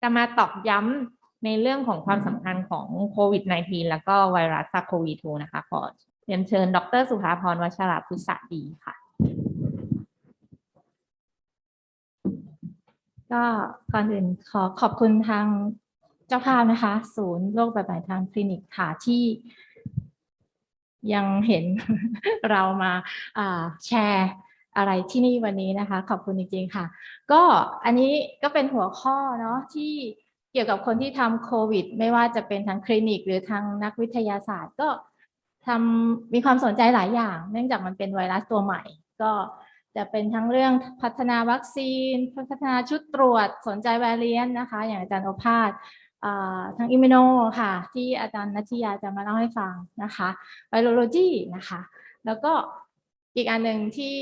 จะมาตอกย้ำในเรื่องของความสำคัญของโควิด -19 แล้วก็ไวรัสซาโควี2นะคะ ขอเรียนเชิญ ดร สุภาพรวัชราพุทธดีค่ะ ก็ก่อนอื่นขอขอบคุณทางเจ้าภาพนะคะ ศูนย์โรคแบบใหม่ทางคลินิกค่ะที่ยังเห็นเรามาาแชร์ อะไรที่นี่วันนี้นะคะ ขอบคุณจริงๆค่ะ ก็อันนี้ก็เป็นหัวข้อเนาะที่เกี่ยวกับคนที่ทำโควิด ไม่ว่าจะเป็นทางคลินิก หรือทางนักวิทยาศาสตร์ก็ทำมีความสนใจหลายอย่าง เนื่องจากมันเป็นไวรัสตัวใหม่ ก็จะเป็นทั้งเรื่องพัฒนาวัคซีน พัฒนาชุดตรวจสนใจแวรียนนะคะ อย่างอาจารย์โอภาสทางอิม n โนค่ะ ที่อาจารย์นัทยาจะมาเล่าให้ฟังนะคะไวโรโลจีนะคะ แล้วก็อีกอันหนึ่งที่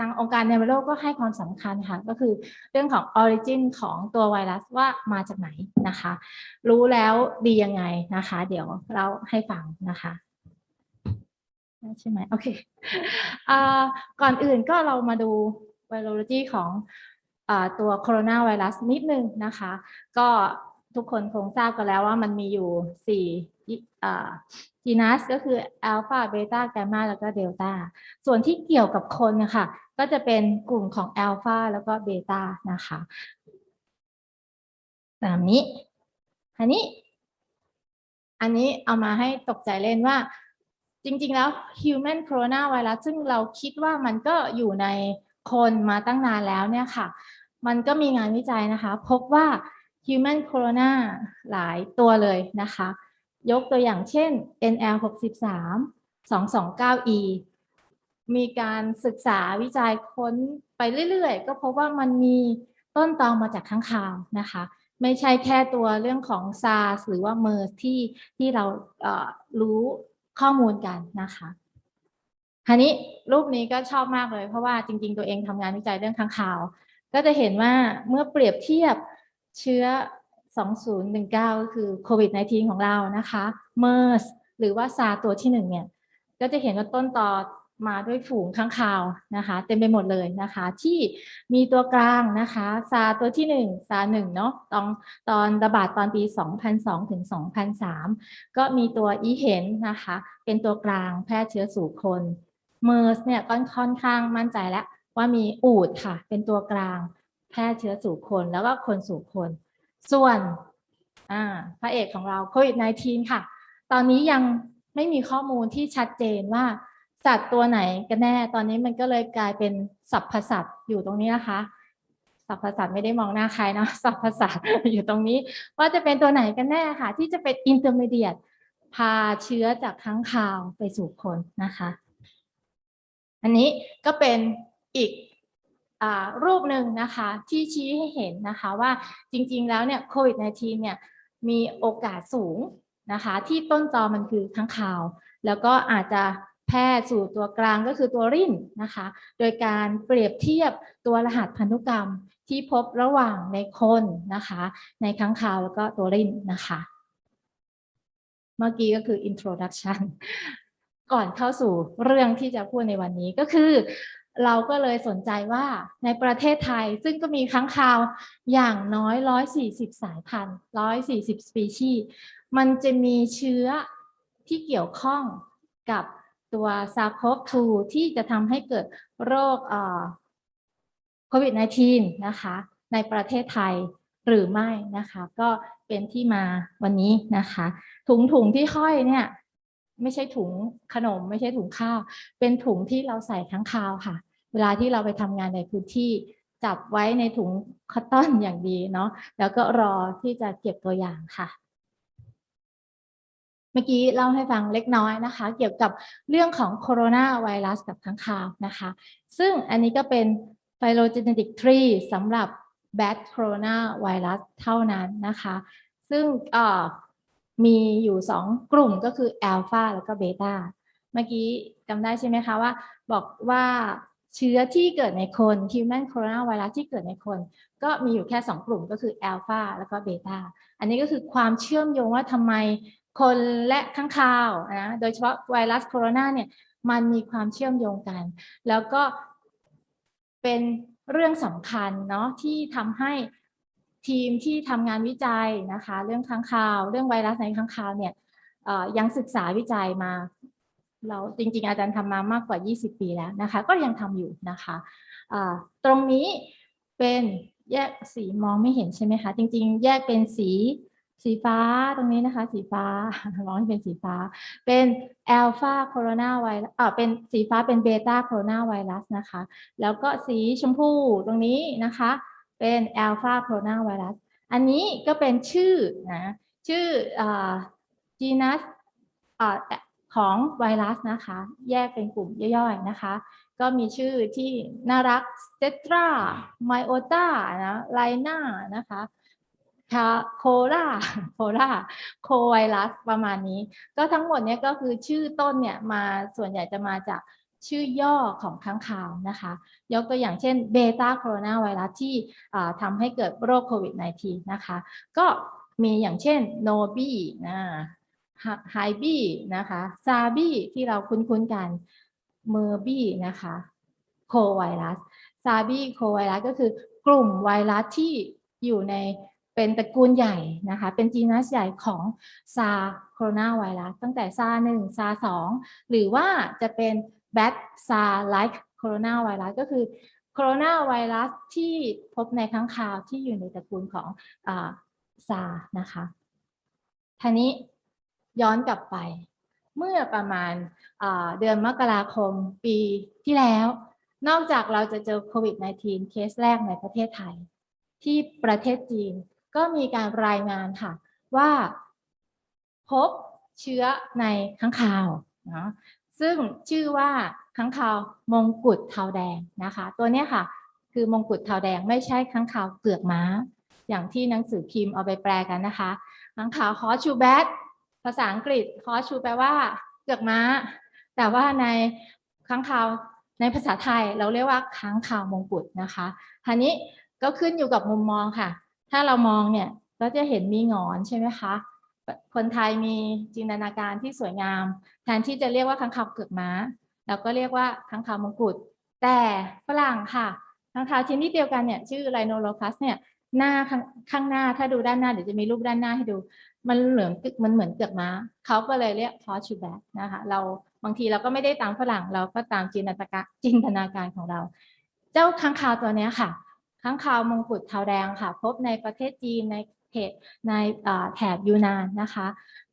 ทางองค์การในโลกก็ให้ความสำคัญค่ะ ก็คือเรื่องของ origin ของตัวไวรัสว่ามาจากไหนนะคะ รู้แล้วดียังไงนะคะ เดี๋ยวเราให้ฟังนะคะใช่ไหมโอเคอก่อนอื่นก็เรามาดูไวโรโลจีของอตัวโคโรนาไวรัสนิดนึงนะคะ ก็ ทุกคนคงทราบกันแล้วว่ามันมีอยู่สี่จีนัสก็คืออัลฟาเบต้าแกมมาแล้วก็เดลต้าส่วนที่เกี่ยวกับคนนะคะก็จะเป็นกลุ่มของอัลฟาแล้วก็เบต้านะคะตามนี้อันนี้ อันนี้เอามาให้ตกใจเล่นว่า จริง ๆ แล้ว human coronavirus ซึ่งเราคิดว่ามันก็อยู่ในคนมาตั้งนานแล้วเนี่ยค่ะ มันก็มีงานวิจัยนะคะ พบว่า human corona หลายตัวเลยนะคะ ยกตัวอย่างเช่น NL 63 229E มีการศึกษาวิจัยค้นไปเรื่อยๆ ก็พบว่ามันมีต้นตอมาจากข้างคาวนะคะ ไม่ใช่แค่ตัวเรื่องของ SARS หรือว่า MERS ที่ที่เราเรู้ข้อมูลกันนะคะทีนี้รูปนี้ก็ชอบมากเลย เพราะว่าจริง ๆ ตัวเองทำงานวิจัยเรื่องข้างคาว ก็จะเห็นว่าเมื่อเปรียบเทียบ เชื้อ 2019 ก็คือโควิด -19 ของเรานะคะ MERS หรือว่าซาตัวที่หนึ่งเนี่ยก็จะเห็นว่าต้นตอมาด้วยฝูงข้างคาวนะคะเต็มไปหมดเลยนะคะ ที่มีตัวกลางนะคะซาตัวที่หนึ่งซาหนึ่งเนาะตอนตอนระบาดตอนปี 2002 ถึง 2003 ก็มีตัวอีเห็นนะคะ เป็นตัวกลางแพร่เชื้อสู่คนเมอร์สเนี่ยก็ค่อนข้างมั่นใจแล้วว่ามีอูดค่ะ เป็นตัวกลาง แพร่เชื้อสู่คนแล้วก็คนสู่คน ส่วนพระเอกของเราโควิด -19 ค่ะ ตอนนี้ยังไม่มีข้อมูลที่ชัดเจนว่าสัตว์ตัวไหนกันแน่ ตอนนี้มันก็เลยกลายเป็นสัพพสัตว์อยู่ตรงนี้นะคะสัพพสัตว์ไม่ได้มองหน้าใครนะสัพพสัตว์อยู่ตรงนี้ ว่าจะเป็นตัวไหนกันแน่ค่ะ ที่จะเป็นอินเตอร์เมเดียตพาเชื้อจากค้างคาวไปสู่คนนะคะ อันนี้ก็เป็นอีก รูปหนึ่งนะคะที่ชี้ให้เห็นนะคะว่าจริงๆแล้วเนี่ยโควิด -19 เนี่ยมีโอกาสสูงนะคะที่ต้นตอมันคือค้างคาว แล้วก็อาจจะแพร่สู่ตัวกลางก็คือตัวริ้นนะคะ โดยการเปรียบเทียบตัวรหัสพันธุกรรมที่พบระหว่างในคนนะคะ ในค้างคาวแล้วก็ตัวริ้นนะคะ เมื่อกี้ก็คือ introduction ก่อนเข้าสู่เรื่องที่จะพูดในวันนี้ก็คือ เราก็เลยสนใจว่าในประเทศไทยซึ่งก็มีค้างคาวอย่างน้อย 140 สายพันธุ์ 140 สปีชีส์มันจะมีเชื้อที่เกี่ยวข้องกับตัวซาร์โคฟ2ที่จะทำให้เกิดโรคโควิด -19 นะคะ ในประเทศไทยหรือไม่นะคะ ก็เป็นที่มาวันนี้นะคะ ถุงถุงที่ห้อยเนี่ย ไม่ใช่ถุงขนม ไม่ใช่ถุงข้าว เป็นถุงที่เราใส่ทั้งคาวค่ะ เวลาที่เราไปทำงานในพื้นที่จับไว้ในถุงคอตตอนอย่างดีเนาะแล้วก็รอที่จะเก็บตัวอย่างค่ะ เมื่อกี้เล่าให้ฟังเล็กน้อยนะคะ เกี่ยวกับเรื่องของโคโรนาไวรัสกับค้างคาวนะคะ ซึ่งอันนี้ก็เป็น phylogenetic tree สำหรับ bad corona virus เท่านั้นนะคะ ซึ่ง มีอยู่สองกลุ่มก็คือ alpha แล้วก็ beta เมื่อกี้จำได้ใช่ไหมคะว่า บอกว่าเชื้อที่เกิดในคน human coronavirus ที่เกิดในคน ก็มีอยู่แค่ 2 กลุ่มก็คือ alpha แล้วก็ beta อันนี้ก็คือความเชื่อมโยงว่าทำไมคนและข้างคาวนะโดยเฉพาะไวรัสโคโรนาเนี่ยมันมีความเชื่อมโยงกัน แล้วก็เป็นเรื่องสำคัญเนาะที่ทำให้ ทีมที่ทำงานวิจัยนะคะ เรื่องค้างคาว เรื่องไวรัสในค้างคาวเนี่ยยังศึกษาวิจัยมา เราจริง ๆ อาจารย์ทำมามากกว่า 20 ปีแล้วนะคะ ก็ยังทำอยู่นะคะอ่าตรงนี้เป็นแยกสีมองไม่เห็นใช่ไหมคะ จริง ๆ แยกเป็นสีสีฟ้าตรงนี้นะคะ สีฟ้ามองให้เป็นสีฟ้า เป็นแอลฟาโคโรนาไวรัสอ่าเป็นสีฟ้าเป็นเบต้าโคโรนาไวรัสนะคะ แล้วก็สีชมพูตรงนี้นะคะ เป็นแอลฟาโคโรนาไวรัสอันนี้ก็เป็นชื่อนะชื่อจีนัสของไวรัสนะคะ แยกเป็นกลุ่มย่อยๆนะคะ ก็มีชื่อที่น่ารักเซตราไมโอตานะไลน่านะคะคาโคราโคราโคไวรัสประมาณนี้ ก็ทั้งหมดเนี้ยก็คือชื่อต้นเนี่ยมาส่วนใหญ่จะมาจาก ชื่อย่อของค้างคาวนะคะ ยกตัวอย่างเช่นเบต้าโคโรนาไวรัสที่ทำให้เกิดโรคโควิด -19 นะคะ ก็มีอย่างเช่นโนบีนะไฮบีนะคะซาบีที่เราคุ้นๆกันเมอร์บีนะคะโคไวรัสซาบีโคไวรัสก็คือกลุ่มไวรัสที่อยู่ในเป็นตระกูลใหญ่นะคะ เป็นจีนัสใหญ่ของซาโคโรนาไวรัสตั้งแต่ซาหนึ่งซาสองหรือว่าจะเป็น แบทซาไลค์โคโรนาไวรัสก็คือโคโรนาไวรัสที่พบในค้างคาวที่อยู่ในตระกูลของซานะคะทีนี้ย้อนกลับไป เมื่อประมาณเดือนมกราคมปีที่แล้ว นอกจากเราจะเจอโควิด -19 เคสแรกในประเทศไทย ที่ประเทศจีนก็มีการรายงานค่ะว่าพบเชื้อในค้างคาวนะ ซึ่งชื่อว่าค้างคาวมงกุฎเทาแดงนะคะ ตัวนี้ค่ะ คือมงกุฎเทาแดงไม่ใช่ค้างคาวเปลือกม้า อย่างที่หนังสือพิมพ์เอาไปแปลกันนะคะค้างคาวฮอชูแบทภาษาอังกฤษฮอชูแปลว่าเปลือกม้า แต่ว่าในค้างคาวในภาษาไทยเราเรียกว่าค้างคาวมงกุฎนะคะทีนี้ก็ขึ้นอยู่กับมุมมองค่ะ ถ้าเรามองเนี่ยก็จะเห็นมีงอนใช่ไหมคะ คนไทยมีจินตนาการที่สวยงาม แทนที่จะเรียกว่าค้างคาวเกือกม้าเราก็เรียกว่าค้างคาวมงกุฎแต่ฝรั่งค่ะค้างคาวชนิดเดียวกันเนี่ยชื่อไรโนโลคัสเนี่ยหน้าข้างข้างหน้าถ้าดูด้านหน้าเดี๋ยวจะมีรูปด้านหน้าให้ดู มันเหมือนมันเหมือนเกือกม้าเขาก็เลยเรียกฮอชูแบกนะคะเราบางทีเราก็ไม่ได้ตามฝรั่งเราก็ตามจินตนาการจินตนาการของเรา เจ้าค้างคาวตัวนี้ค่ะค้างคาวมงกุฎเทาแดงค่ะ พบในประเทศจีนใน ในแถบยูนานนะคะ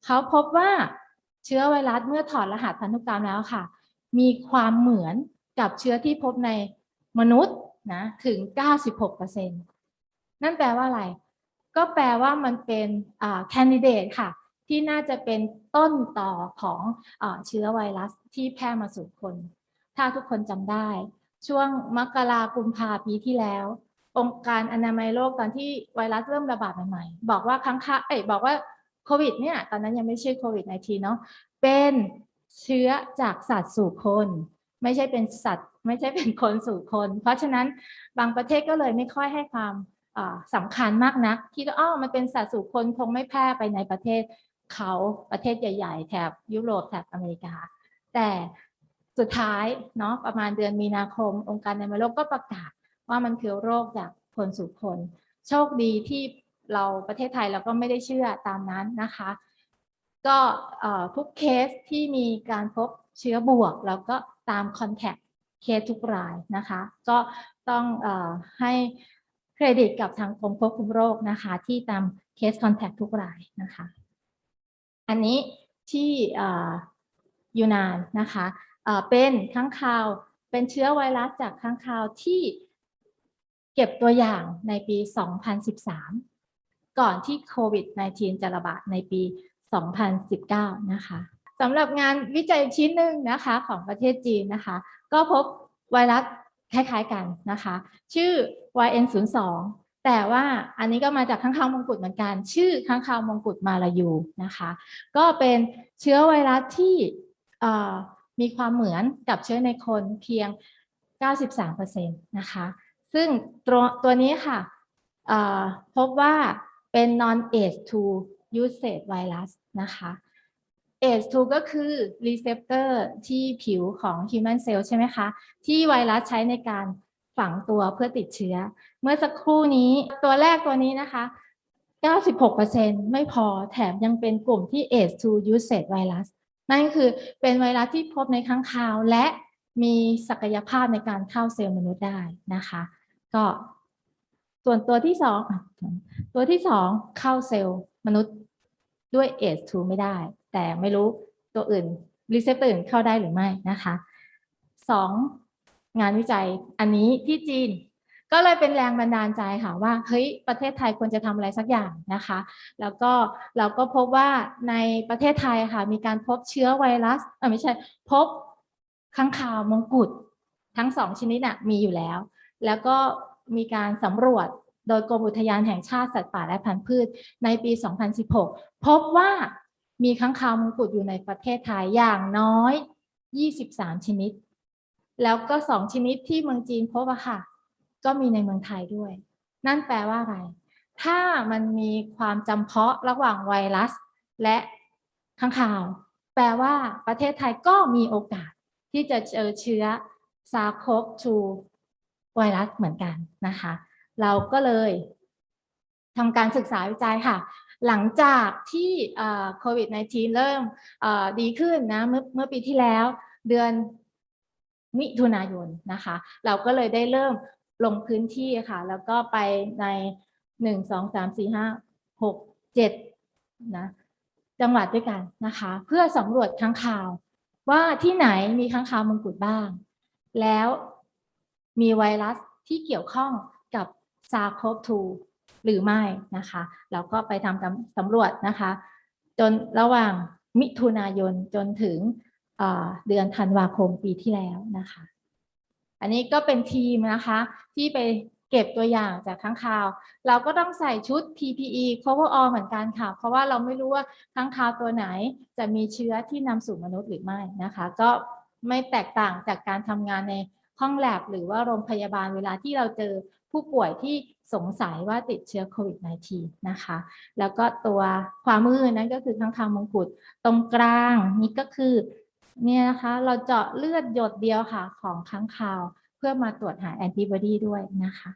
เขาพบว่าเชื้อไวรัสเมื่อถอดรหัสพันธุกรรมแล้วค่ะ มีความเหมือนกับเชื้อที่พบในมนุษย์นะถึง 96%นั่นแปลว่าอะไร ก็แปลว่ามันเป็นแคนดิเดตค่ะ ที่น่าจะเป็นต้นต่อของอเชื้อไวรัสที่แพร่มาสู่คน ถ้าทุกคนจำได้ ช่วงมกรากุมภาปีที่แล้ว องค์การอนามัยโลกตอนที่ไวรัสเริ่มระบาดใหม่ๆบอกว่าครั้งค่าเอ้ยบอกว่าโควิดเนี่ยตอนนั้นยังไม่ใช่โควิด -19 เนาะเป็นเชื้อจากสัตว์สู่คน ไม่ใช่เป็นสัตว์ ไม่ใช่เป็นคนสู่คน เพราะฉะนั้นบางประเทศก็เลยไม่ค่อยให้ความสำคัญมากนักคิดว่าอ้อมันเป็นสัตว์สู่คนคงไม่แพร่ไปในประเทศเขาประเทศใหญ่ ๆ แถบยุโรปแถบอเมริกา แต่สุดท้ายเนาะประมาณเดือนมีนาคม องค์การอนามัยโลกก็ประกาศ ว่ามันคือโรคจากคนสู่คน โชคดีที่เราประเทศไทยเราก็ไม่ได้เชื่อตามนั้นนะคะ ก็ทุกเคสที่มีการพบเชื้อบวกแล้วก็ตามคอนแทคเคสทุกรายนะคะ ก็ต้องอให้เครดิตกับทางกรมควบคุมโรคนะคะ ที่ตามเคสคอนแทคทุกรายนะคะ อันนี้ที่ยูนานนะคะเป็นค้างคาวเป็นเชื้อไวรัสจากค้างคาวที่ เก็บตัวอย่างในปี 2013 ก่อนที่โควิด -19 จะระบาดในปี 2019 นะคะสำหรับงานวิจัยชิ้นหนึ่งนะคะของประเทศจีนนะคะ ก็พบไวรัสคล้ายๆกันนะคะ ชื่อ YN02 แต่ว่าอันนี้ก็มาจากข้างคาวมงกุฎเหมือนกัน ชื่อข้างคาวมงกุฎมาลายูนะคะ ก็เป็นเชื้อไวรัสที่มีความเหมือนกับเชื้อในคนเพียง 93%นะคะ ซึ่งตัวตัวนี้ค่ะพบว่าเป็น non age to usage virus นะคะ ACE2 ก็คือ receptor ที่ผิวของ human cell ใช่ไหมคะ ที่ไวรัสใช้ในการฝังตัวเพื่อติดเชื้อ เมื่อสักครู่นี้ตัวแรกตัวนี้นะคะ 96%ไม่พอแถมยังเป็นกลุ่มที่ ACE2 usage virus นั่นคือเป็นไวรัสที่พบในค้างคาวและมีศักยภาพในการเข้าเซลล์มนุษย์ได้นะคะ ก็ ส่วนตัวที่สองตัวที่สองเข้าเซลล์มนุษย์ด้วย ACE2 ไม่ได้ แต่ไม่รู้ตัวอื่นรีเซปเตอร์อื่นเข้าได้หรือไม่นะคะสองงานวิจัยอันนี้ที่จีน ก็เลยเป็นแรงบันดาลใจค่ะว่าเฮ้ยประเทศไทยควรจะทำอะไรสักอย่างนะคะ แล้วก็เราก็พบว่าในประเทศไทยค่ะ มีการพบเชื้อไวรัสเออไม่ใช่ พบค้างคาวมงกุฎทั้งสองชนิดน่ะมีอยู่แล้ว แล้วก็มีการสำรวจโดยกรมอุทยานแห่งชาติสัตว์ป่าและพันธุ์พืชในปี 2016 พบว่ามีค้างคาวมงกุฎอยู่ในประเทศไทยอย่างน้อย 23 ชนิด แล้วก็สองชนิดที่เมืองจีนพบอะค่ะ ก็มีในเมืองไทยด้วย นั่นแปลว่าอะไร ถ้ามันมีความจำเพาะระหว่างไวรัส และข้างข่าว แปลว่าประเทศไทยก็มีโอกาสที่จะเจอเชื้อซาโคบ2 ไวรัสเหมือนกันนะคะ เราก็เลยทำการศึกษาวิจัยค่ะ หลังจากที่โควิด -19 เริ่มดีขึ้นนะเมื่อเมื่อปีที่แล้วเดือนมิถุนายนนะคะ เราก็เลยได้เริ่มลงพื้นที่ค่ะ แล้วก็ไปในหนึ่งสองสามสี่ห้าหกเจ็ดนะจังหวัดด้วยกันนะคะ เพื่อสำรวจค้างคาวว่าที่ไหนมีค้างคาวมงกุฎบ้าง แล้ว มีไวรัสที่เกี่ยวข้องกับซาโคบ2หรือไม่นะคะ เราก็ไปทำสำรวจนะคะ จนระหว่างมิถุนายนจนถึงเดือนธันวาคมปีที่แล้วนะคะ อันนี้ก็เป็นทีมนะคะ ที่ไปเก็บตัวอย่างจากค้างคาว เราก็ต้องใส่ชุด PPE cover all เหมือนกันค่ะ เพราะว่าเราไม่รู้ว่าค้างคาวตัวไหนจะมีเชื้อที่นำสู่มนุษย์หรือไม่นะคะ ก็ไม่แตกต่างจากการทำงานใน ห้องแลบหรือว่าโรงพยาบาลเวลาที่เราเจอผู้ป่วยที่สงสัยว่าติดเชื้อโควิด -19 นะคะ แล้วก็ตัวความมือนั้นก็คือค้างคาวมงกุฎตรงกลางนี่ก็คือเนี่ยนะคะเราเจาะเลือดหยดเดียวค่ะของค้างคาว เพื่อมาตรวจหาแอนติบอดีด้วยนะคะ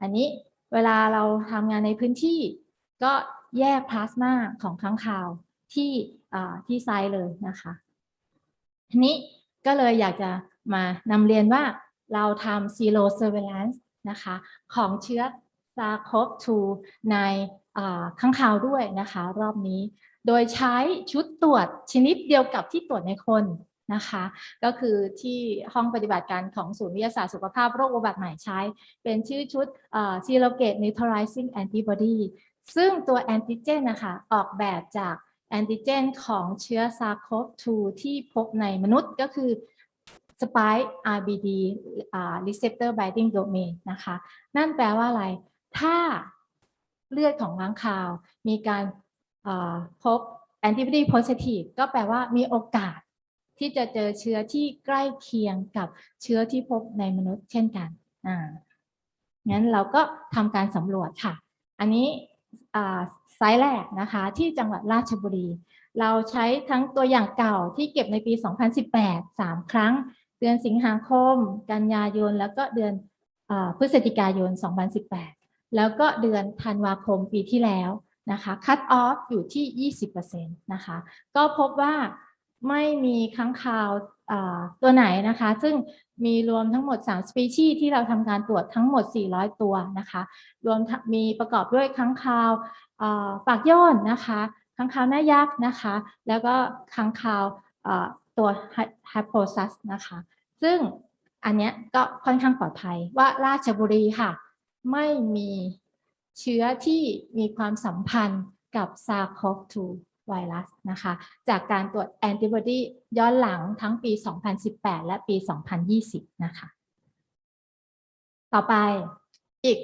อันนี้เวลาเราทำงานในพื้นที่ก็แยกพลาสมาของค้างคาวที่ที่ไซต์เลยนะคะทีนี้ก็เลยอยากจะ มานำเรียนว่าเราทำ zero surveillance นะคะ ของเชื้อ SARS-CoV-2 ในข้างคาวด้วยนะคะ รอบนี้ โดยใช้ชุดตรวจชนิดเดียวกับที่ตรวจในคนนะคะ ก็คือที่ห้องปฏิบัติการของศูนย์วิทยาศาสตร์สุขภาพโรคอุบัติใหม่ใช้ เป็นชื่อชุด Serogate Neutralizing Antibody ซึ่งตัวแอนติเจนนะคะออกแบบจากแอนติเจนของเชื้อ SARS-CoV-2 ที่พบในมนุษย์ก็คือ Spike RBD Receptor Binding Domain นะคะ นั่นแปลว่าอะไร ถ้าเลือดของค้างคาว มีการพบ antibody positive ก็แปลว่ามีโอกาสที่จะเจอเชื้อที่ใกล้เคียงกับเชื้อที่พบในมนุษย์เช่นกันอ่างั้นเราก็ทำการสำรวจค่ะ อันนี้ไซส์แรกนะคะที่จังหวัดราชบุรี เราใช้ทั้งตัวอย่างเก่าที่เก็บในปี 2018 3 ครั้ง เดือนสิงหาคม กันยายน แล้วก็เดือนอพฤศจิกายน 2018 แล้วก็เดือนธันวาคมปีที่แล้วนะคะคัตออฟอยู่ที่ 20%นะคะ ก็พบว่าไม่มีค้างคาวตัวไหนนะคะ ซึ่งมีรวมทั้งหมด 3 สปีชีส์ที่เราทำการตรวจทั้งหมด 400 ตัวนะคะ รวมมีประกอบด้วยค้างคาวปากย่นนะคะค้างคาวหน้ายักษ์นะคะ แล้วก็ค้างคาว ตัวไฮโปซัสนะคะ ซึ่งอันนี้ก็ค่อนข้างปลอดภัยว่าราชบุรีค่ะ ไม่มีเชื้อที่มีความสัมพันธ์กับซาร์โคฟ2ไวรัสนะคะ จากการตรวจแอนติบอดีย้อนหลังทั้งปี 2018 และปี 2020 นะคะ ต่อไปอีก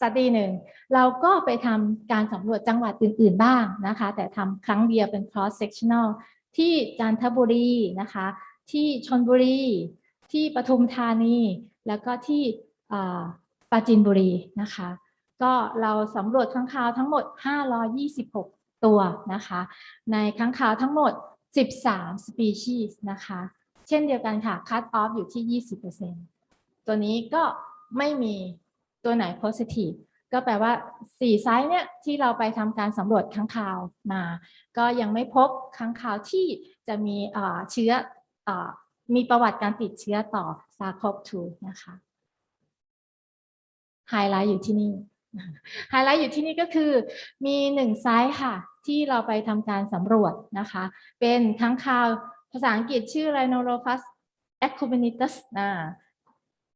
สตีหนึ่งเราก็ไปทำการสำรวจจังหวัดอื่น ๆ บ้างนะคะ แต่ทำครั้งเดียวเป็น cross sectional ที่จันทบุรีนะคะ ที่ชนบุรี ที่ปทุมธานี แล้วก็ที่ปราจีนบุรีนะคะ ก็เราสำรวจค้างคาวทั้งหมด 526 ตัวนะคะ ในค้างคาวทั้งหมด 13 species นะคะ เช่นเดียวกันค่ะ cut off อยู่ที่ 20%ตัวนี้ก็ไม่มีตัวไหน positive ก็แปลว่าสี่ไซส์เนี่ยที่เราไปทำการสำรวจค้างคาวมา ก็ยังไม่พบค้างคาวที่จะมีเอ่อเชื้ออ่อมีประวัติการติดเชื้อต่อ SARS-CoV-2 นะคะไฮไลท์อยู่ที่นี่ไฮไลท์อยู่ที่นี่ก็คือมีหนึ่งไซส์ค่ะ ที่เราไปทำการสำรวจนะคะ เป็นค้างคาวภาษาอังกฤษชื่อ Rhinolophus ecumenicus นะ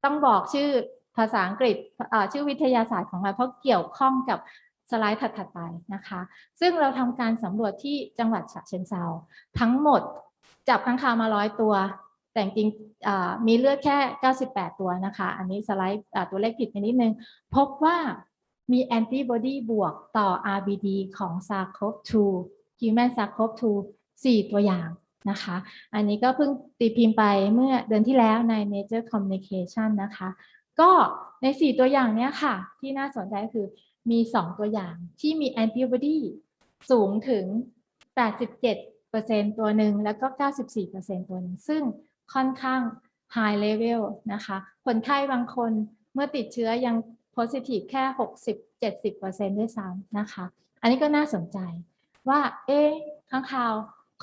ต้องบอกชื่อ ภาษาอังกฤษชื่อวิทยาศาสตร์ของมันเพราะเกี่ยวข้องกับสไลด์ถัดๆไปนะคะ ซึ่งเราทำการสำรวจที่จังหวัดฉะเชิงเซาทั้งหมดจับค้างคาวมาร้อยตัว แต่จริงมีเลือดแค่ 98 ตัวนะคะ อันนี้สไลด์ตัวเลขผิดไปนิดนึง พบว่ามีแอนติบอดีบวกต่อ RBD ของ SARS-CoV-2 Human SARS-CoV-2 4 ตัวอย่างนะคะ อันนี้ก็เพิ่งตีพิมพ์ไปเมื่อเดือนที่แล้วใน Nature Communication นะคะ ก็ใน 4 ตัวอย่างเนี้ยค่ะ ที่น่าสนใจคือมี 2 ตัวอย่างที่มีแอนติบอดีสูงถึง 87%ตัวหนึ่งแล้วก็ 94%ตัวหนึ่งซึ่งค่อนข้าง high level นะคะคนไข้บางคนเมื่อติดเชื้อยัง positive แค่ 60-70%ด้วยซ้ำนะคะ อันนี้ก็น่าสนใจว่าเอ๊ะข้างคาว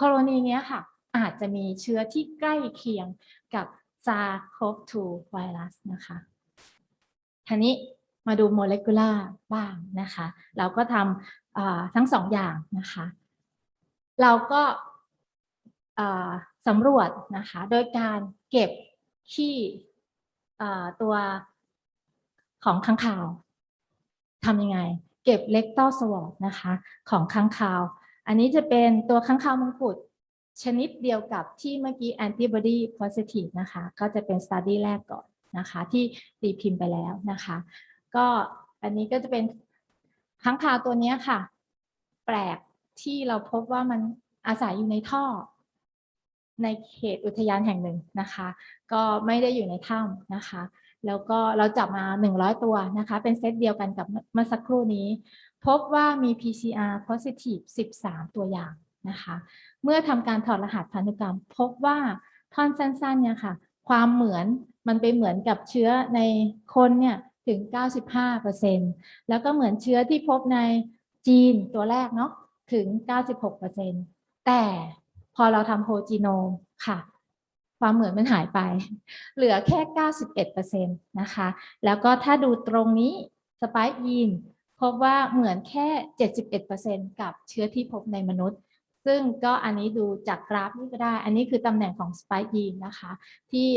กรณีเนี้ยค่ะ อาจจะมีเชื้อที่ใกล้เคียงกับ SARS-CoV-2 ไวรัสนะคะ ทีนี้มาดูโมเลกุลาร์บ้างนะคะ เราก็ทำทั้งสองอย่างนะคะ เราก็สำรวจนะคะ โดยการเก็บขี้ตัวของค้างคาวทำยังไง เก็บเล็กต้อสวอปนะคะ ของค้างคาว อันนี้จะเป็นตัวค้างคาวมงกุฎชนิดเดียวกับที่เมื่อกี้ antibody positive นะคะ ก็จะเป็น study แรกก่อน นะคะที่ตีพิมพ์ไปแล้วนะคะ ก็อันนี้ก็จะเป็นค้างคาวตัวนี้ค่ะ แปลกที่เราพบว่ามันอาศัยอยู่ในท่อ ในเขตอุทยานแห่งหนึ่งนะคะ ก็ไม่ได้อยู่ในถ้ำนะคะ แล้วก็เราจับมา 100 ตัวนะคะ เป็นเซตเดียวกันกับเมื่อสักครู่นี้ พบว่ามี PCR positive 13 ตัวอย่างนะคะ เมื่อทำการถอดรหัสพันธุกรรม พบว่าท่อนสั้นๆเนี่ยค่ะ ความเหมือน มันไปเหมือนกับเชื้อในคนเนี่ยถึง 95%แล้วก็เหมือนเชื้อที่พบในจีนตัวแรกเนาะถึง 96%แต่พอเราทำโฮจีโนมค่ะ ความเหมือนมันหายไป เหลือแค่ 91%นะคะ แล้วก็ถ้าดูตรงนี้สปายยีนพบว่าเหมือนแค่ 71%กับเชื้อที่พบในมนุษย์ ซึ่งก็อันนี้ดูจากกราฟนี่ก็ได้ อันนี้คือตำแหน่งของสปายยีนนะคะ ที่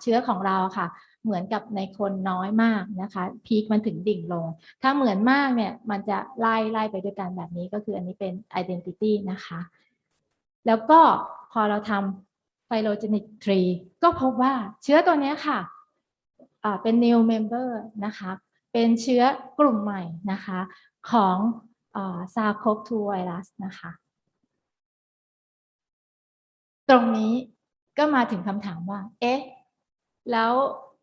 เชื้อของเราค่ะ เหมือนกับในคนน้อยมากนะคะ พีคมันถึงดิ่งลง ถ้าเหมือนมากเนี่ยมันจะไล่ไล่ไปด้วยกันแบบนี้ก็คืออันนี้เป็น identity นะคะ แล้วก็พอเราทำ phylogenetic tree ก็พบว่าเชื้อตัวนี้ค่ะเป็น new member นะคะ เป็นเชื้อกลุ่มใหม่นะคะของอ่า SARS-CoV-2 ไวรัสนะคะ ตรงนี้ก็มาถึงคำถามว่า เอ๊ะ แล้ว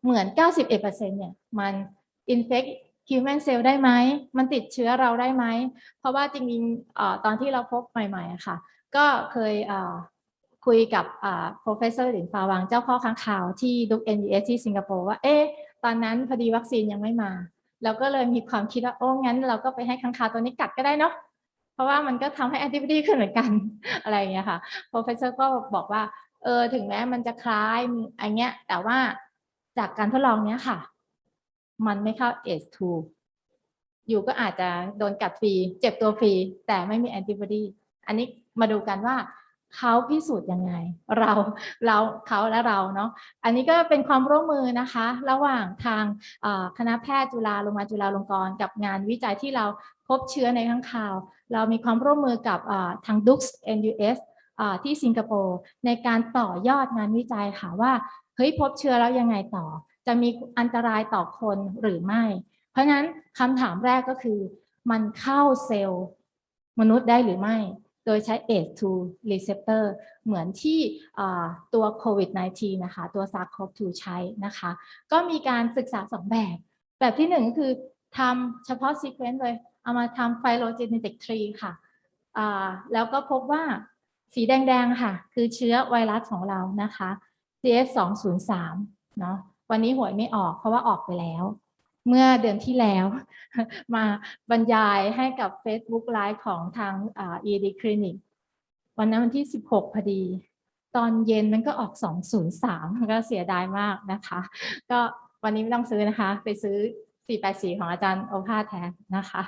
เหมือน 91%เนี่ย มัน infect human cell ได้ไหม มันติดเชื้อเราได้ไหม เพราะว่าจริงๆตอนที่เราพบใหม่ๆอะค่ะ ก็เคยคุยกับ professor หลินฟาวังเจ้าพ่อค้างข่าวที่ดุก NUS ที่สิงคโปร์ว่า เอ๊ะ ตอนนั้นพอดีวัคซีนยังไม่มา เราก็เลยมีความคิดว่า โอ้ งั้นเราก็ไปให้ค้างคาวตัวนี้กัดก็ได้เนาะ เพราะว่ามันก็ทำให้ antibody ขึ้นเหมือนกันอะไรอย่างเงี้ยค่ะ professor ก็บอกว่าเออถึงแม้มันจะคล้ายอันเนี้ย แต่ว่าจากการทดลองเนี้ยค่ะ มันไม่เข้า ACE2 อยู่ก็อาจจะโดนกัดฟรี เจ็บตัวฟรี แต่ไม่มีแอนติบอดีอันนี้มาดูกันว่าเขาพิสูจน์ยังไง เราเราเขาและเราเนาะอันนี้ก็เป็นความร่วมมือนะคะ ระหว่างทางคณะแพทย์จุฬาลงมาจุฬาลงกรณ์กับงานวิจัยที่เรา พบเชื้อในข้างข่าว เรามีความร่วมมือกับทาง Dux NUS ที่สิงคโปร์ในการต่อยอดงานวิจัยค่ะว่าเฮ้ยพบเชื้อแล้วยังไงต่อ จะมีอันตรายต่อคนหรือไม่ เพราะนั้นคำถามแรกก็คือ มันเข้าเซลล์มนุษย์ได้หรือไม่ โดยใช้ ACE2 receptor เหมือนที่ตัวโควิด -19 นะคะ ตัว SARS-CoV-2 ใช้นะคะ ก็มีการศึกษาสองแบบ แบบที่หนึ่งก็คือทำเฉพาะ sequence เลยเอามาทำ phylogenetic tree ค่ะแล้วก็พบว่าสีแดงๆค่ะ คือเชื้อไวรัสของเรานะคะ CS 2 0 3เนาะวันนี้หวยไม่ออกเพราะว่าออกไปแล้ว เมื่อเดือนที่แล้วมาบรรยายให้กับ Facebook Live ของทางอ่า ED Clinic วันนั้นวันที่ 16 พอดี ตอนเย็นมันก็ออก 203 ก็เสียดายมากนะคะ ก็วันนี้ไม่ต้องซื้อนะคะ ไปซื้อ 484 ของอาจารย์โอภาสแทนนะคะ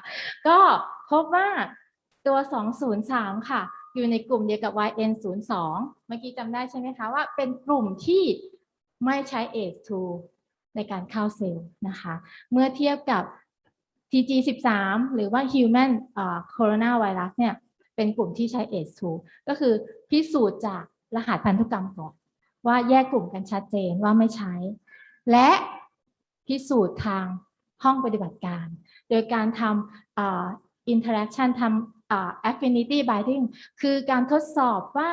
ก็พบว่าตัว 203 ค่ะ อยู่ในกลุ่มเดียวกับ YN02 เมื่อกี้จำได้ใช่ไหมคะว่าเป็นกลุ่มที่ไม่ใช้ ACE2 ในการเข้าเซลล์นะคะ เมื่อเทียบกับ TG13 หรือว่า Human Coronavirus เนี่ย เป็นกลุ่มที่ใช้ ACE2 ก็คือพิสูจน์จากรหัสพันธุกรรมก่อน ว่าแยกกลุ่มกันชัดเจนว่าไม่ใช้ และพิสูจน์ทาง ห้องปฏิบัติการ โดยการทำอ่า interaction ทำอ่า affinity binding คือการทดสอบว่า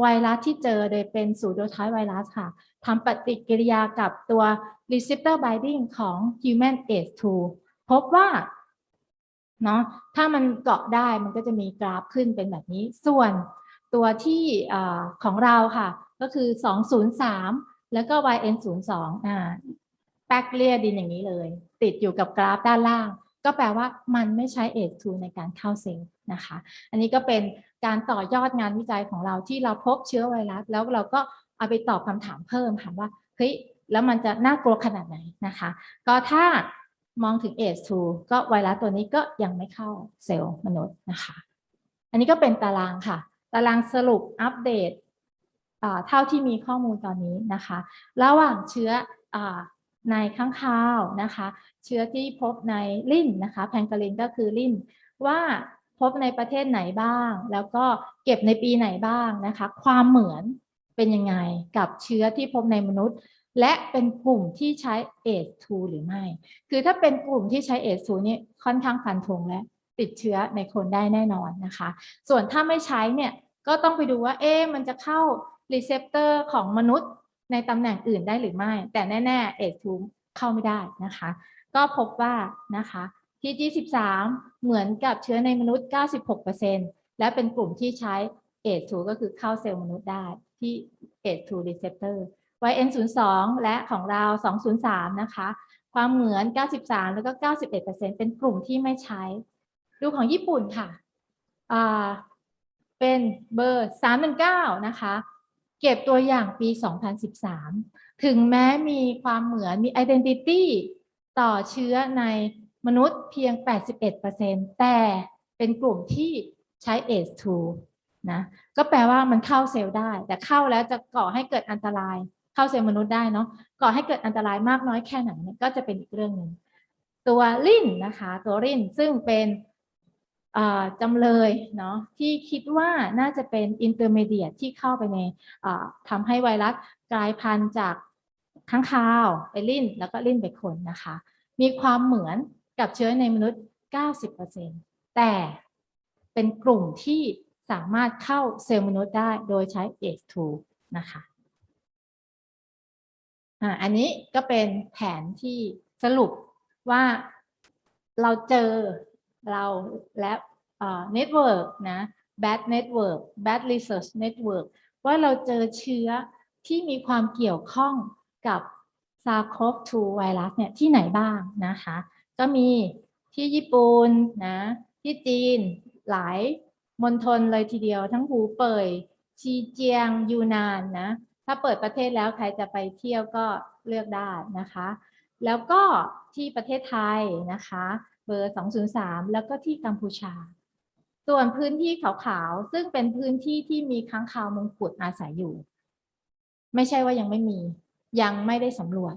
ไวรัสที่เจอโดยเป็นสูโดไทไวรัสค่ะทำปฏิกิริยากับตัว receptor binding ของ human ACE2 พบว่าเนาะถ้ามันเกาะได้มันก็จะมีกราฟขึ้นเป็นแบบนี้ ส่วนตัวที่อของเราค่ะ ก็คือ 203 แล้วก็ YN02 อ่าแป๊กเลียดินอย่างนี้เลย ติดอยู่กับกราฟด้านล่าง ก็แปลว่ามันไม่ใช้ ACE2 ในการเข้าเซลล์นะคะ อันนี้ก็เป็นการต่อยอดงานวิจัยของเราที่เราพบเชื้อไวรัส แล้วเราก็เอาไปตอบคำถามเพิ่มค่ะว่าเฮ้ยแล้วมันจะน่ากลัวขนาดไหนนะคะ ก็ถ้ามองถึง ACE2 ก็ไวรัสตัวนี้ก็ยังไม่เข้าเซลล์มนุษย์นะคะ อันนี้ก็เป็นตารางค่ะ ตารางสรุปอัปเดตอ่าเท่าที่มีข้อมูลตอนนี้นะคะ ระหว่างเชื้ออา ในข้างคาวนะคะ เชื้อที่พบในลิ้นนะคะแพงกลินก็คือลิ้นว่าพบในประเทศไหนบ้าง แล้วก็เก็บในปีไหนบ้างนะคะ ความเหมือนเป็นยังไงกับเชื้อที่พบในมนุษย์ และเป็นกลุ่มที่ใช้ ACE2 หรือไม่ คือถ้าเป็นกลุ่มที่ใช้ ACE2 นี่ค่อนข้างฟันธงและติดเชื้อในคนได้แน่นอนนะคะ ส่วนถ้าไม่ใช้เนี่ยก็ต้องไปดูว่าเอ๊มันจะเข้ารีเซพเตอร์ของมนุษย์ ในตำแหน่งอื่นได้หรือไม่ แต่แน่ๆ ACE2 เข้าไม่ได้นะคะ ก็พบว่านะคะ TG13 เหมือนกับเชื้อในมนุษย์ 96%และเป็นกลุ่มที่ใช้ ACE2 ก็คือเข้าเซลล์มนุษย์ได้ที่ ACE2 receptor YN02 และของเรา 203 นะคะ ความเหมือน 93 แล้วก็ 91%เป็นกลุ่มที่ไม่ใช้ ดูของญี่ปุ่นค่ะ เป็นเบอร์ 319 นะคะ เก็บตัวอย่างปี 2013 ถึงแม้มีความเหมือนมี identity ต่อเชื้อในมนุษย์เพียง 81%แต่เป็นกลุ่มที่ใช้ ACE2 นะ ก็แปลว่ามันเข้าเซลล์ได้ แต่เข้าแล้วจะก่อให้เกิดอันตราย เข้าเซลล์มนุษย์ได้เนาะ ก่อให้เกิดอันตรายมากน้อยแค่ไหนเนี่ยก็จะเป็นอีกเรื่องหนึ่ง ตัวลิ้นนะคะ ตัวลิ้นซึ่งเป็น จำเลยเนาะที่คิดว่าน่าจะเป็นอินเตอร์เมเดียที่เข้าไปในทำให้ไวรัสกลายพันธุ์จากข้างคาวไปลิ้นแล้วก็ลิ้นไปคนนะคะ มีความเหมือนกับเชื้อในมนุษย์ 90%แต่เป็นกลุ่มที่สามารถเข้าเซลล์มนุษย์ได้โดยใช้ ACE2 นะคะอันนี้ก็เป็นแผนที่สรุปว่าเราเจอ เราและเน็ตเวิร์กนะ bad network bad research network ว่าเราเจอเชื้อที่มีความเกี่ยวข้องกับ SARS-CoV-2 ไวรัสเนี่ยที่ไหนบ้างนะคะ ก็มีที่ญี่ปุ่นนะที่จีนหลายมณฑลเลยทีเดียวทั้งหูเป่ยชีเจียงยูนานนะ ถ้าเปิดประเทศแล้วใครจะไปเที่ยวก็เลือกได้นะคะ แล้วก็ที่ประเทศไทยนะคะ เบอร์ 203 แล้วก็ที่กัมพูชา ส่วนพื้นที่ขาวๆ ซึ่งเป็นพื้นที่ที่มีค้างคาวมงกุฎอาศัยอยู่ ไม่ใช่ว่ายังไม่มี ยังไม่ได้สำรวจ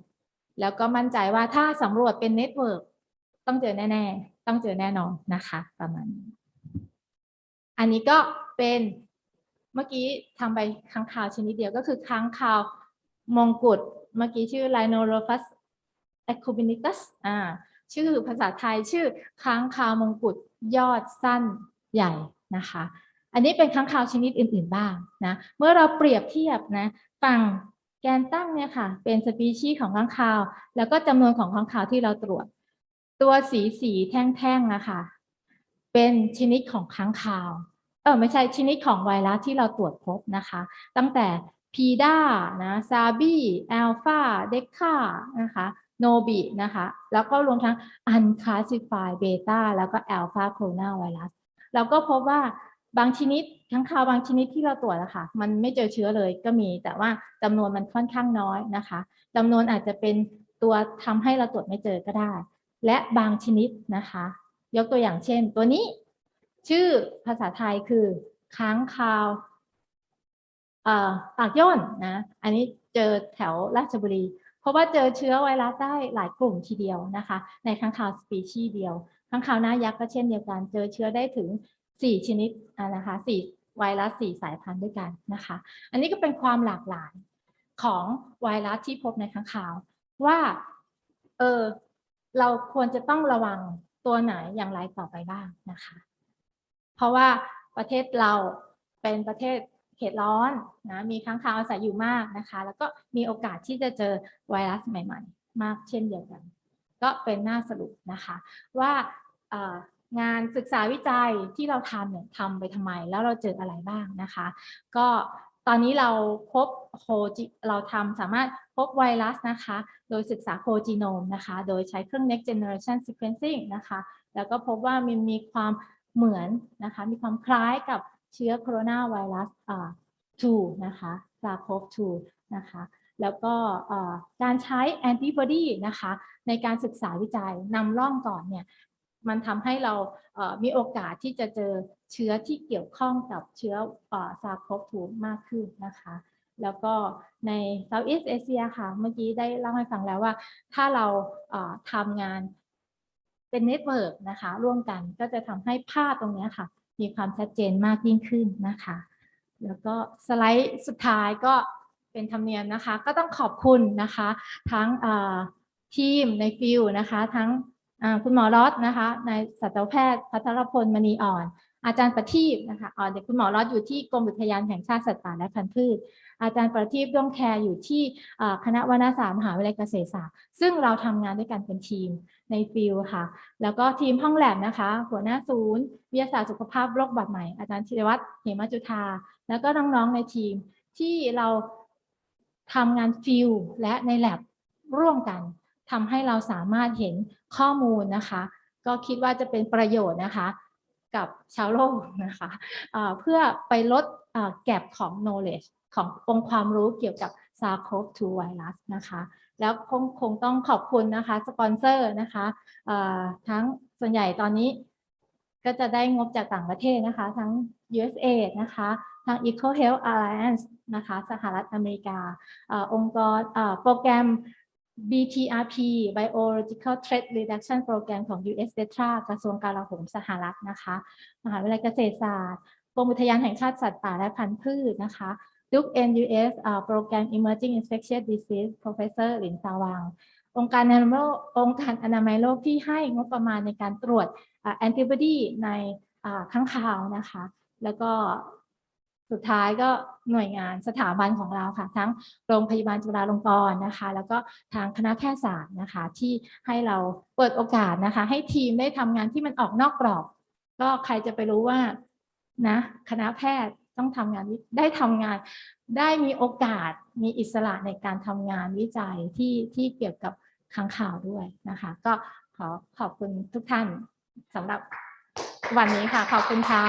แล้วก็มั่นใจว่าถ้าสำรวจเป็นเน็ตเวิร์กต้องเจอแน่ ๆ ต้องเจอแน่นอนนะคะ ประมาณนี้ อันนี้ก็เป็นเมื่อกี้ทำไปค้างคาวชนิดเดียวก็คือค้างคาวมงกุฎเมื่อกี้ชื่อ Rhinolophus ecumenicus อ่า ชื่อภาษาไทยชื่อค้างคาวมงกุฎยอดสั้นใหญ่นะคะ อันนี้เป็นค้างคาวชนิดอื่น ๆบ้างนะ เมื่อเราเปรียบเทียบนะฝั่งแกนตั้งเนี่ยค่ะ เป็นสปีชีส์ของค้างคาว แล้วก็จำนวนของค้างคาวที่เราตรวจ ตัวสีสีแท่งๆนะคะเป็นชนิดของค้างคาว เออไม่ใช่ชนิดของไวรัสที่เราตรวจพบนะคะ ตั้งแต่พีด้านะซาบีแอลฟาเดคานะคะ โนบินะคะ แล้วก็รวมทั้ง unclassified beta แล้วก็ alpha coronavirus เราก็พบว่าบางชนิดทั้างคาวบางชนิดที่เราตรวจอะค่ะมันไม่เจอเชื้อเลยก็มี แต่ว่าจำนวนมันค่อนข้างน้อยนะคะจำนวนอาจจะเป็นตัวทำให้เราตรวจไม่เจอก็ได้ และบางชนิดนะคะ ยกตัวอย่างเช่น ตัวนี้ ชื่อภาษาไทยคือค้างคาวปากย่นนะ อันนี้เจอแถวราชบุรี เพราะว่าเจอเชื้อไวรัสได้หลายกลุ่มทีเดียวนะคะ ในค้างคาวสปีชีส์เดียวค้างคาวหน้ายักษ์ก็เช่นเดียวกัน เจอเชื้อได้ถึง 4 ชนิดอะนะคะ4ไวรัส 4 สายพันธุ์ด้วยกันนะคะ อันนี้ก็เป็นความหลากหลายของไวรัสที่พบในค้างคาว ว่าเออเราควรจะต้องระวังตัวไหนอย่างไรต่อไปบ้างนะคะ เพราะว่าประเทศเราเป็นประเทศ เขตร้อนนะมีค้างคาวอาศัยอยู่มากนะคะ แล้วก็มีโอกาสที่จะเจอไวรัสใหม่ ๆ มากเช่นเดียวกัน ก็เป็นหน่าสรุปนะคะ ว่างานศึกษาวิจัยที่เราทำเนี่ยทำไปทำไม แล้วเราเจออะไรบ้างนะคะ ก็ตอนนี้เราพบโคจิเราทำสามารถพบไวรัสนะคะ โดยศึกษาโคจีโนมนะคะ โดยใช้เครื่อง next generation sequencing นะคะ แล้วก็พบว่ามันมีความเหมือนนะคะ มีความคล้ายกับ เชื้อโคโรนาไวรัส2นะคะ SARS-CoV-2 นะคะแล้วก็การใช้แอนติบอดีนะคะในการศึกษาวิจัยนำร่องก่อนเนี่ยมันทำให้เรามีโอกาสที่จะเจอเชื้อที่เกี่ยวข้องกับเชื้อซาโค v 2มากขึ้นนะคะแล้วก็ใน Southeast Asia ค่ะ เมื่อกี้ได้เล่าให้ฟังแล้วว่า ถ้าเราทำงานเป็นเน็ตเวิร์กนะคะ ร่วมกันก็จะทำให้ภาพตรงนี้ค่ะ มีความชัดเจนมากยิ่งขึ้นนะคะ แล้วก็สไลด์สุดท้ายก็เป็นธรรมเนียมนะคะ ก็ต้องขอบคุณนะคะ ทั้งทีมในฟิลนะคะ ทั้งคุณหมอรอดนะคะนายสัตวแพทย์พัทรพลมณีอ่อน อาจารย์ประทีปนะคะอ๋อเด็กคุณหมอรอดอยู่ที่กรมอุทยานแห่งชาติสัตว์ป่าและพันธุ์พืช อาจารย์ประทีปด้วงแคร์อยู่ที่คณะวรรณศาสตร์มหาวิทยาลัยเกษตรศาสตร์ ซึ่งเราทำงานด้วยกันเป็นทีมในฟิลค่ะ แล้วก็ทีมห้องแลบนะคะ หัวหน้าศูนย์ วิทยาศาสตร์สุขภาพโรคบาดใหม่ อาจารย์ชิรวัตรเหมจุธา แล้วก็น้องๆในทีมที่เราทำงานฟิลและในแลบร่วมกันทำให้เราสามารถเห็นข้อมูลนะคะ ก็คิดว่าจะเป็นประโยชน์นะคะ กับชาวโลกนะคะอ่าเพื่อไปลดแกลบของ knowledge ขององค์ความรู้เกี่ยวกับ SARS-CoV-2 ไวรัสนะคะ แล้วคงคงต้องขอบคุณนะคะสปอนเซอร์นะคะทั้งส่วนใหญ่ตอนนี้ก็จะได้งบจากต่างประเทศนะคะ ทั้ง USA นะคะ ทาง Eco Health Alliance นะคะ สหรัฐอเมริกาอองค์กรโปรแกรม BTRP Biological Threat Reduction Program ของ US d e t r a กระทรวงกลาโหมสหรัฐนะคะ มหาวิทยาลัยเกษตรศาสตร์กรมอุทยานแห่งชาติสัตว์ป่าและพันธุ์พืชนะคะ Duke NUS อ่าโปรแกรม Emerging Infectious Disease Professor หลินซาวัง องค์การอนามัยโลกองค์การอนามัยโลกที่ให้งบประมาณในการตรวจแอนติบอดีในข้างคาวนะคะ แล้วก็ สุดท้ายก็หน่วยงานสถาบันของเราค่ะ ทั้งโรงพยาบาลจุฬาลงกรณ์นะคะ แล้วก็ทางคณะแพทยศาสตร์นะคะ ที่ให้เราเปิดโอกาสนะคะ ให้ทีมได้ทำงานที่มันออกนอกกรอบ ก็ใครจะไปรู้ว่านะคณะแพทย์ต้องทำงานได้ทำงาน ได้มีโอกาสมีอิสระในการทำงานวิจัยที่ที่เกี่ยวกับค้างข่าวด้วยนะคะ ก็ขอขอบคุณทุกท่านสำหรับวันนี้ค่ะ ขอบคุณค่ะ